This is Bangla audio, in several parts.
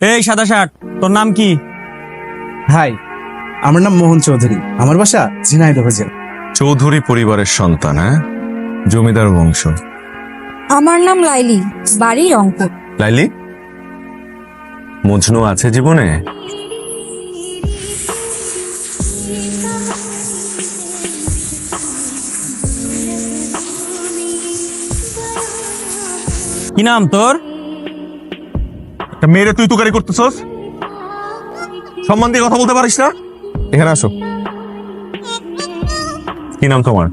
এই সাদা শার্ট তোর নাম কি? হাই আমার নাম মোহন চৌধুরী। আমার বাসা ঝিনাইদহ জেলা। চৌধুরী পরিবারের সন্তান হ্যাঁ? জমিদার বংশ। আমার নাম লাইলি বাড়ি রংপুর। লাইলি? মজনু আছে জীবনে? কি নাম তোর? মেয়েরে তুই তুকারি করতেছস? সম্মান দিয়ে কথা বলতে পারিস না? এখানে আসো। কি নাম তোমার?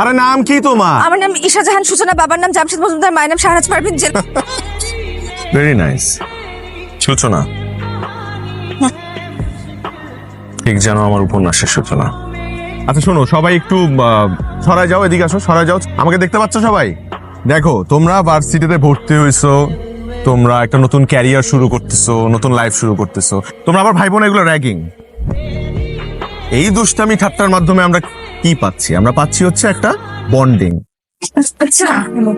আরে নাম কি তোমার? আমার নাম ঈশা জাহান সূচনা বাবার নাম জামশেদ মজুমদার মায়ের নাম শাহরাজ পারভিন জেল ভেরি নাইস সূচনা। ঠিক যেন আমার উপন্যাসের সূচনা। আচ্ছা শোনো সবাই একটু সরায় যাও এদিকে আসো সরায় যাও। আমাকে দেখতে পাচ্ছ সবাই? দেখো তোমরা ভার্সিটিতে ভর্তি হয়েছো তোমরা একটা নতুন ক্যারিয়ার শুরু করতেছো নতুন লাইফ শুরু করতেছো। তোমরা আবার ভাই বোন এগুলো র্যাগিং এই দুষ্টামি ঠাট্টার মাধ্যমে আমরা কি পাচ্ছি? আমরা পাচ্ছি হচ্ছে একটা বন্ডিং আচ্ছা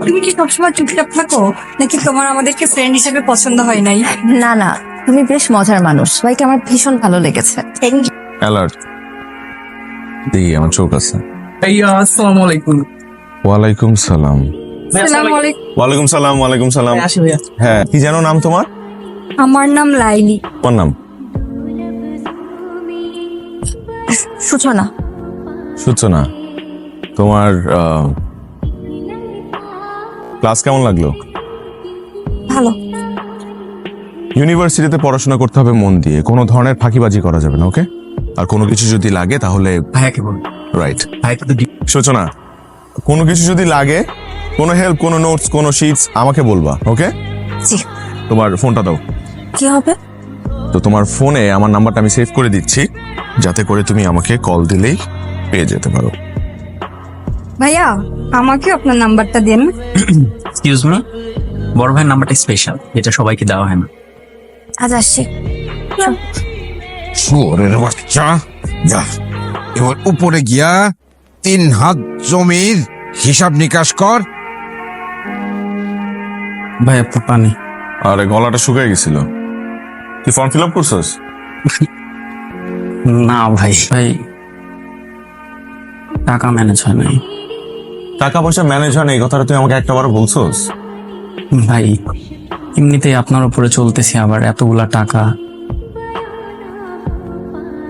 তুমি কি সবসময় চুপচাপ থাকো? নাকি তোমার আমাদেরকে ফ্রেন্ড হিসেবে পছন্দ হয় নাই? না না তুমি বেশ মজার মানুষ। সবাইকে আমার ভীষণ ভালো লেগেছে। অ্যালার্ট দেখি আমার চোখ আছে। ভাইয়া আসসালামু আলাইকুম। ওয়ালাইকুম সালাম। ওয়ালাইকুম সালাম ওয়ালাইকুম সালাম। হ্যাঁ কি জানো নাম তোমার? আমার নাম লাইলি। তোমার নাম? সূচনা। সূচনা। তোমার ক্লাস কেমন লাগল? ভালো। ইউনিভার্সিটিতে পড়াশোনা করতে হবে মন দিয়ে। কোনো ধরনের ফাঁকিবাজি করা যাবে না ওকে? আর কোনো কিছু যদি লাগে তাহলে ভাইয়াকে বল রাইট সূচনা কোনো কিছু যদি লাগে কোনো হেল্প কোনো নোটস কোনো শিটস আমাকে বলবা ওকে জি। তোমার ফোনটা দাও। কি হবে? তো তোমার ফোনে আমার নাম্বারটা আমি সেভ করে দিচ্ছি যাতে করে তুমি আমাকে কল দিলেই পেয়ে যেতে পারো। ভাইয়া আমাকে আপনার নাম্বারটা দেন। এক্সকিউজ মি বড় ভাইয়ের নাম্বারটা স্পেশাল যেটা সবাইকে দেওয়া হয় না। আজ আসছি। শুয়োরের বাচ্চা। যা এবার উপরে গিয়া তিন হাত জমির হিসাব নিকাশ কর ভাই আপু পানি। আরে গলাটা শুকিয়ে গেছিল। তুই ফর্ম ফিল আপ করছিস? না ভাই। ভাই টাকা ম্যানেজ হয় নাই। টাকা পয়সা ম্যানেজ হয় না এই কথাটা তুই আমাকে একটাবার বলছস? ভাই এমনিতেই আপনার উপরে চলতেছে আবার এতগুলা টাকা।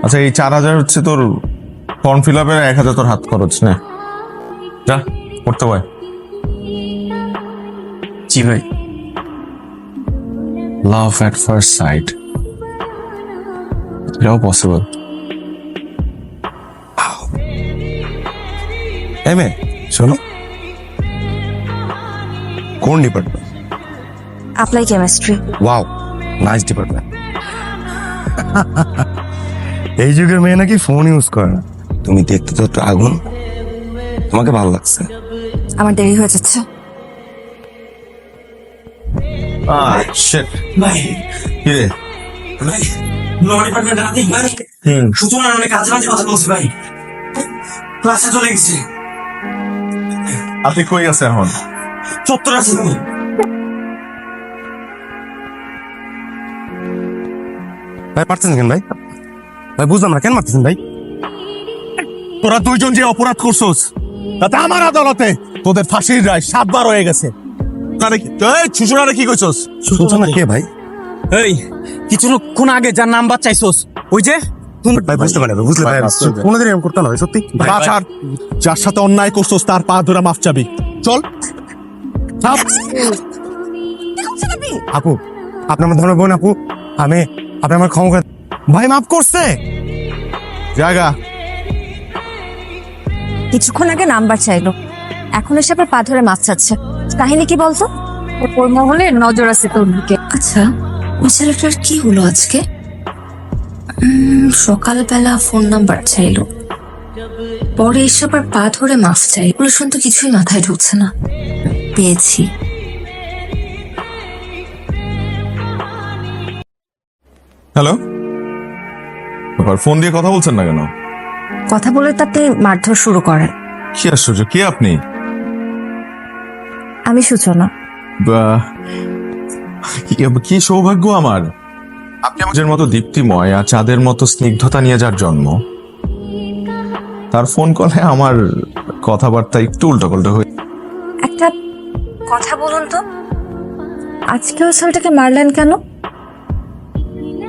আচ্ছা এই চার হাজার হচ্ছে তোর ফর্ম ফিল আপের এক হাজার তোর হাত খরচ না। যা করতে পারে জি ভাই। লাভ অ্যাট ফার্স্ট সাইট এটাও পসিবল এমএ শোনো। কোন department apply chemistry wow nice department এই যুগের মেয়ে নাকি ফোন ইউজ করে না। তুমি দেখতে তো আগুন। তোমাকে ভালো লাগছে। আমার দেরি হয়ে যাচ্ছে। শিট কি রে ল ডিপার্টমেন্ট রাতে ভাই সূচনা অনেক কাজ মাঝে কথা বলছি ভাই। ক্লাসে চলে গেছে। আপনি কই এখন? চত্বর আছে ভাই পারতেছেন কেন ভাই? ভাই বুঝলাম না কেন মারতেছেন ভাই? তোরা দুইজন যে অপরাধ করছস তাতে আমার আদালতে তোদের ফাঁসির রায় সাতবার হয়ে গেছে। আরে কি- এই কি কইছস? সূচনা কে ভাই? এই কিছুক্ষণ আগে যার নাম্বার চাইছোস? ওই যে? ভাই বুঝতে পারে বুঝলে ভাই কোনোদিন এরকম করতে না ভাই সত্যি। পা যার সাথে অন্যায় করছস তার পা ধরে মাফ চাবি। চল। আপু আপনি আমার ধর্মের বোন আপু আমি আপনি আমার ক্ষমা করে ভাই মাফ করছে। জায়গা। কিছুক্ষণ আগে নাম্বার চাইলো। এখন এসে আবার পা ধরে মাছ চাচ্ছে কাহিনী কি বলতো? ওর মহলে নজর আছে তোর দিকে। আচ্ছা ওই ছেলেটার কি হলো আজকে? উম, সকালবেলা ফোন নাম্বার চাইলো। পরে এসে আবার পা ধরে মাফ চাই। এগুলো শুনতে কিছুই মাথায় ঢুকছে না। পেয়েছি। হ্যালো আবার ফোন দিয়ে কথা বলছেন না কেন? কথা বলে তাতে মারধর শুরু করেন কি আশ্চর্য কে আপনি? আমি সূচনা। বাহ, কি- কি সৌভাগ্য আমার। আপনি আমাদের মতো দীপ্তিময় আর চাঁদের মতো স্নিগ্ধতা নিয়ে যার জন্ম। তার ফোন কলে আমার কথাবার্তা একটু উল্টো হয়ে একটা কথা বলুন তো। আজকে ওই ছেলেটাকে মারলেন কেন?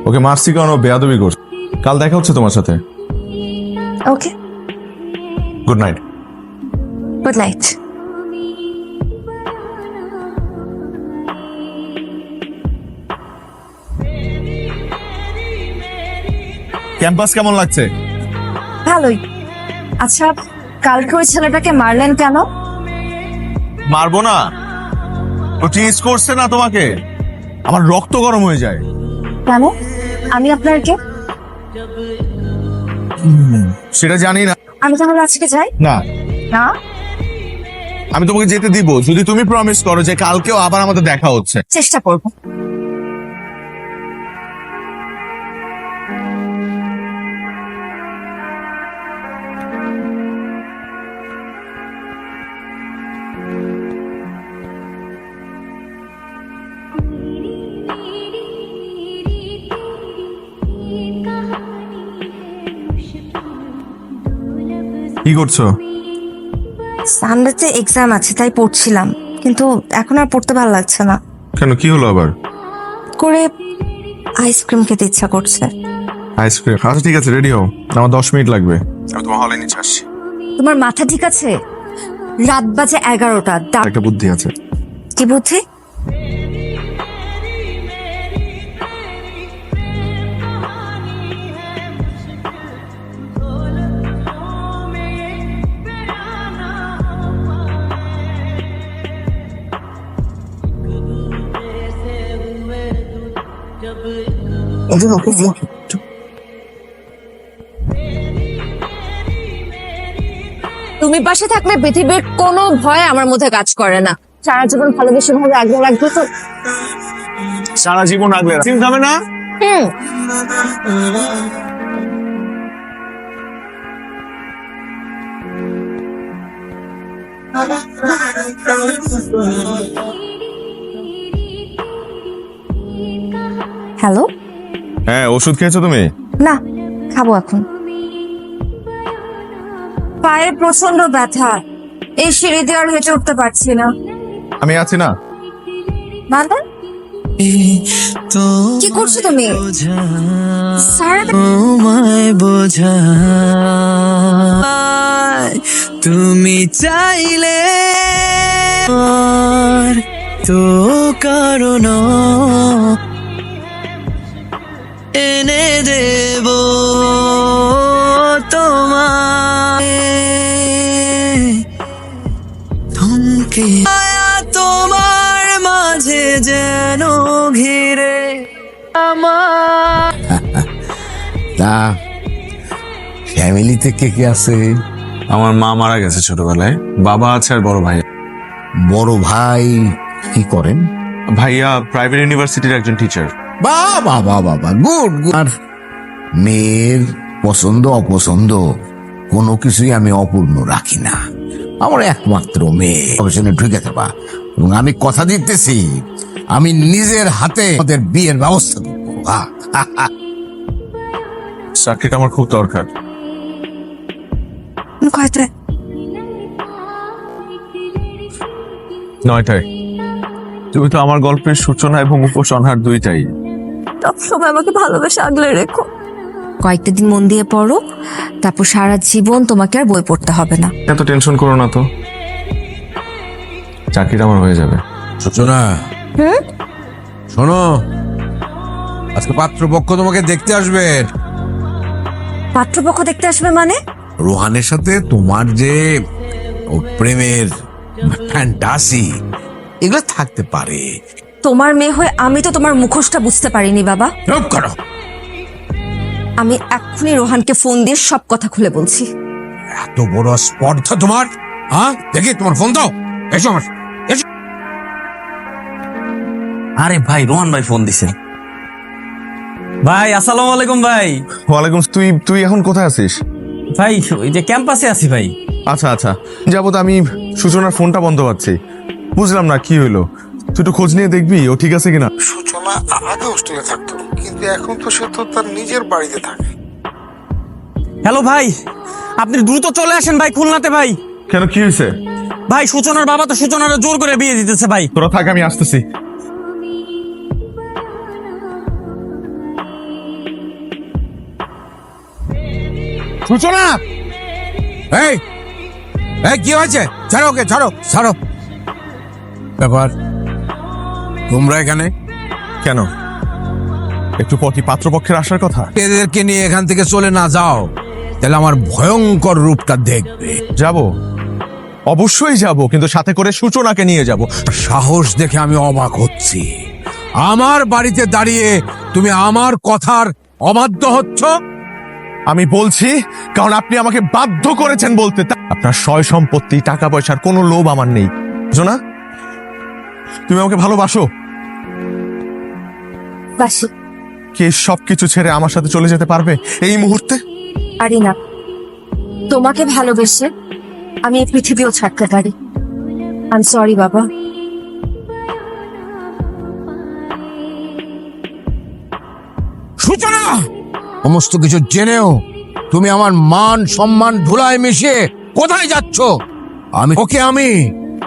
ওকে মারছি কারণ ও বেয়াদবি করছে। কাল দেখা হচ্ছে তোমার সাথে। Okay. Good night good night campus কেমন লাগছে? ভালোই। আচ্ছা কালকে ওই ছেলেটাকে মারলেন কেন? মারবো না। ও টিজ করছে না তোমাকে। আমার রক্ত গরম হয়ে যায়। কেন? আমি আপনার কে সেটা জানি না। আমি তাহলে আজকে যাই? না। না? আমি তোমাকে যেতে দিব। যদি তুমি প্রমিস করো যে কালকেও আবার আমাদের দেখা হচ্ছে। চেষ্টা করব। করছ? সানডেতে এক্সাম আছে তাই পড়ছিলাম। কিন্তু এখন আর পড়তে ভালো লাগছে না। কেন কি হলো আবার? করে আইসক্রিম খেতে ইচ্ছা করছে। আইসক্রিম আচ্ছা ঠিক আছে রেডি হও। আমার দশ মিনিট লাগবে। আমি তোমার হলে নিচে আসছি। তোমার মাথা ঠিক আছে? রাত বাজে এগারোটা একটা বুদ্ধি আছে। কি বুদ্ধি? তুমি পাশে থাকলে পৃথিবীর কোনো ভয় আমার মধ্যে কাজ করে না। সারা জীবন ভালোবেসে ভাবে আগলে রাখব তো। সারা জীবন আগলে চিন্তা হবে না? হুম। হ্যালো? হ্যাঁ ওষুধ খেয়েছো তুমি? না খাব এখন। পায়ে প্রচণ্ড ব্যথা। এই সিঁড়ি দিয়ে আর হেঁটে উঠতে পারছি না। আমি আছি না। মানে কি করছ তুমি? বোঝা তুমি চাইলে তো কারণ এনে দেব তোমায়। থমকে তোমার মাঝে যেন ঘিরে আমার। তা ফ্যামিলিতে কে কে আছে? আমার মা মারা গেছে ছোটবেলায়। বাবা আছে আর বড় ভাই। বড় ভাই কি করেন? ভাইয়া প্রাইভেট ইউনিভার্সিটির একজন টিচার বাবা বাবা বাবা গুড আর মেয়ের পছন্দ অপছন্দ কোনো কিছুই আমি অপূর্ণ রাখি না। আমার একমাত্র মেয়ে। অবশ্যই ঢুকে যাবা। এবং আমি কথা দিতেছি। আমি নিজের হাতে ওদের বিয়ের ব্যবস্থা করব। চাকরিটা আমার খুব দরকার। কয়টায়? নয়টায়। তুমি তো আমার গল্পের সূচনা এবং উপসংহার দুইটাই। সবসময় আমাকে ভালোবেসে আগলে রেখো। কয়েকটা দিন মন দিয়ে পড়ো তারপর সারা জীবন তোমাকে আর বই পড়তে হবে না। এত টেনশন করো না তো। চাকরিটা আমার হয়ে যাবে। সূচনা। শোনো আজকে পাত্রপক্ষ তোমাকে দেখতে আসবে। পাত্রপক্ষ দেখতে আসবে মানে? রোহানের সাথে তোমার যে ও প্রেমের ফ্যান্টাসি এগুলো থাকতে পারে। তোমার মেয়ে হয়ে আমি তো তোমার মুখোশটা বুঝতে পারিনি বাবা। চুপ করো। আমি এক্ষুনি রোহানকে ফোন দিয়ে সব কথা খুলে বলছি। এত বড় স্পর্ধা তোমার হ্যাঁ? দেখি তোমার ফোন দাও। এসো আমার। এসো। আরে ভাই রোহান ভাই ফোন দিছে। ভাই আসসালামু আলাইকুম ভাই। ওয়ালাইকুম তুই তুই এখন কোথায় আছিস? ভাই ওই যে ক্যাম্পাসে আছি ভাই। আচ্ছা আচ্ছা। যাবত আমি সূচনার ফোনটা বন্ধ পাচ্ছি। বুঝলাম না কি হইল? তুই একটু খোঁজ নিয়ে দেখবি ও ঠিক আছে কিনা? সূচনা আগে হোস্টেলে থাকতো কিন্তু এখন তো সে তো তার নিজের বাড়িতে থাকে। হ্যালো ভাই আপনি দ্রুত চলে আসেন ভাই খুলনাতে ভাই। কেন কি হয়েছে? ভাই সূচনার বাবা তো সূচনার জোর করে বিয়ে দিতেছে ভাই। তোরা থাক আমি আসতেছি। সূচনা! এই এই কি হয়েছে? ছাড়ো ওকে ছাড়ো ছাড়ো। ব্যাপার তোমরা এখানে? কেন? একটু পর কি পাত্রপক্ষের আসার কথা? এদেরকে নিয়ে এখান থেকে চলে না যাও। তাহলে আমার ভয়ঙ্কর রূপটা দেখবে। যাব। অবশ্যই যাব কিন্তু সাথে করে সূচনাকে নিয়ে যাব। সাহস দেখে আমি অবাক হচ্ছি। আমার বাড়িতে দাঁড়িয়ে তুমি আমার কথার অবাধ্য হচ্ছ? আমি বলছি কারণ আপনি আমাকে বাধ্য করেছেন বলতে। আপনার সয় সম্পত্তি টাকা পয়সার কোনো লোভ আমার নেই। জোনা তুমি আমাকে ভালোবাসো? বাসি। কে সবকিছু ছেড়ে আমার সাথে চলে যেতে পারবে এই মুহূর্তে? পারি না। তোমাকে ভালোবেসে আমি এই পৃথিবীও ছাড়তে পারি। আই সরি বাবা। সূচনা! সমস্ত কিছু জেনেও তুমি আমার মান সম্মান ধুলায় মিশিয়ে কোথায় যাচ্ছ? আমি ওকে আমি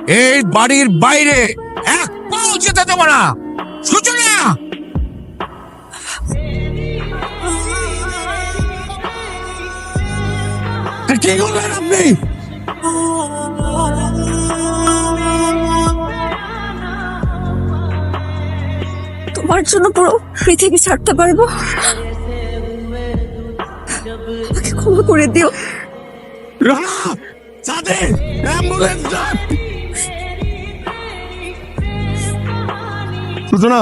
এই বাড়ির বাইরে এক পাও যেতে দেবো না। সূচনা কি করলেন আপনি তোমার জন্য পুরো পৃথিবী ছাড়তে পারব। আমাকে ক্ষমা করে দিও। সূচনা